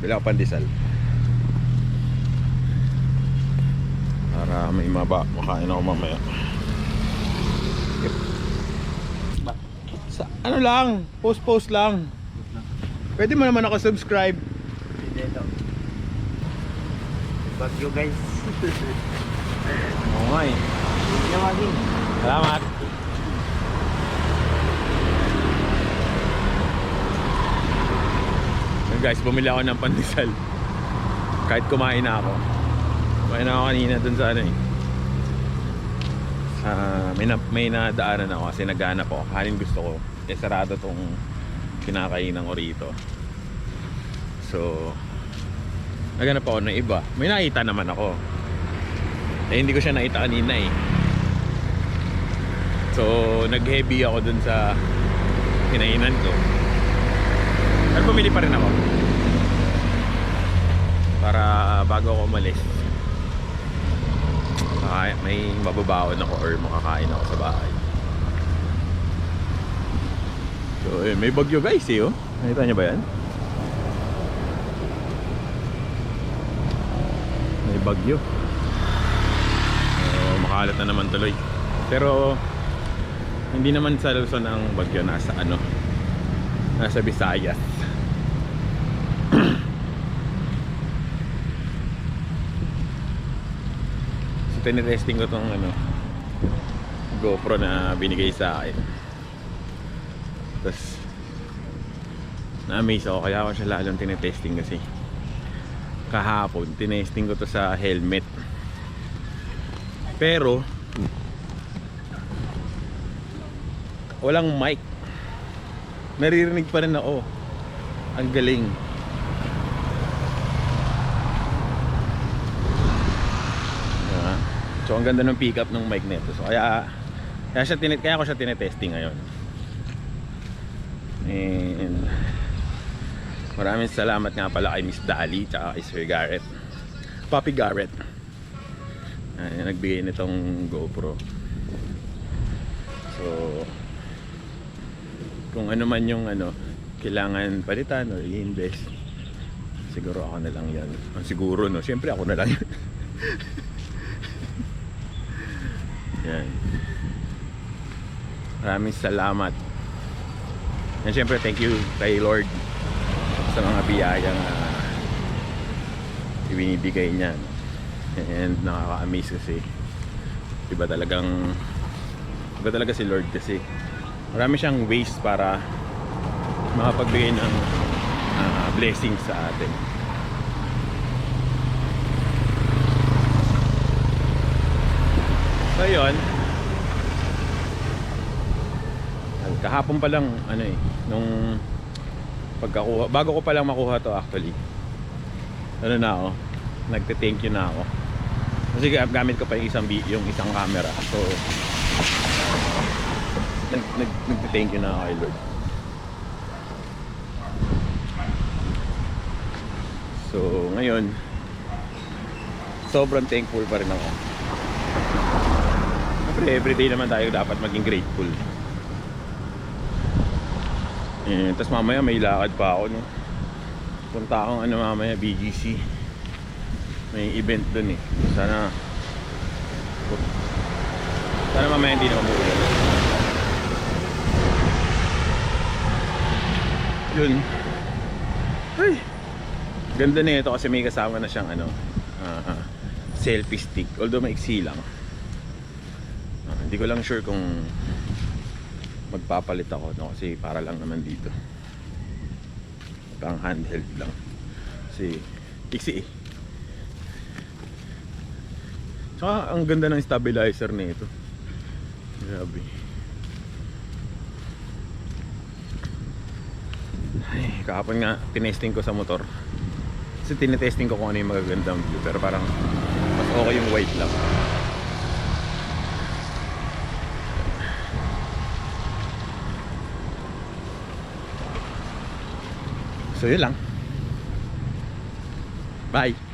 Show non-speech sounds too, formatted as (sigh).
Bili ako pandesal. Para may maba, makain ako mamaya. Yep. Sa, ano lang, post-post lang. Pwede mo naman ako subscribe. Hindi ito. Bagyo guys. (laughs) Oo nga eh. Salamat. Guys, bumili ako ng pandesal. Kahit kumain na ako. Kumain na ako kanina dun sa ano eh. Sa, may, na, may nadaanan ako kasi naghanap ako. Kanin gusto ko. Eh sarado tong kinakainan ko rito. So, naghanap ako ng iba. May nakita naman ako. Eh hindi ko siya nakita kanina eh. So, nag-heavy ako dun sa kinainan ko. Pero bumili pa rin ako. Para bago ako umalis. Makaka- may mababaon ako or makakain ako sa bahay. So, eh, may bagyo guys eh oh. Nakita niyo ba yan? May bagyo. So, makalat na naman tuloy. Pero hindi naman sa Luzon ang bagyo nasa ano nasa Visayas. So tinetesting ko tong ano GoPro na binigay sa akin. Tapos na-amaze ako kaya ako siya lalong tinetesting kasi kahapon tinesting ko to sa helmet. Pero walang mic naririnig pa rin ako ang galing. Diba? so ang ganda ng pickup ng mic nito. So kaya kaya, siya tinet kaya ko siya tinetesting ngayon. And maraming salamat nga pala kay Miss Dali tsaka kay Sir Garrett. Papi Garrett. Ayan, nagbigay nitong GoPro. So kung ano man yung ano kailangan palitan or i-invest siguro ako na lang yan ang siguro no siyempre ako na lang yun. (laughs) Yan. Maraming salamat. And siyempre thank you kay Lord sa mga biyayang uh, ibinibigay niya. And nakaka-amaze kasi. Iba talagang iba talaga si Lord kasi marami siyang ways para makapagbigay ng ah, blessings sa atin. So yun. Kahapon pa lang ano eh nung pagkakuha bago ko pa lang makuha to actually ano na ako nagte-thank you na ako. Kasi ga- gamit ko pa yung isang yung isang camera. So nag, nag, nagte-thank you na kay Lord. So ngayon sobrang thankful pa rin ako. Siyempre everyday naman tayo dapat maging grateful. Eh, tapos mamaya may lakad pa ako no? Punta akong ano mamaya BGC may event dun eh. Sana sana mamaya hindi na umuulan yun. Ay. Ganda na ito kasi may kasama na siyang ano ah, ah, selfie stick. Although maiksi lang. Ah, hindi ko lang sure kung magpapalit ako no? Kasi para lang naman dito. Pang handheld lang. Kasi iksi. Eh Tsaka ang ganda ng stabilizer nito. Grabe. Ay, kahapon nga tinesting ko sa motor. Kasi tinetesting ko kung ano yung magagandang view pero parang mas okay yung white lang. So yun lang. Bye.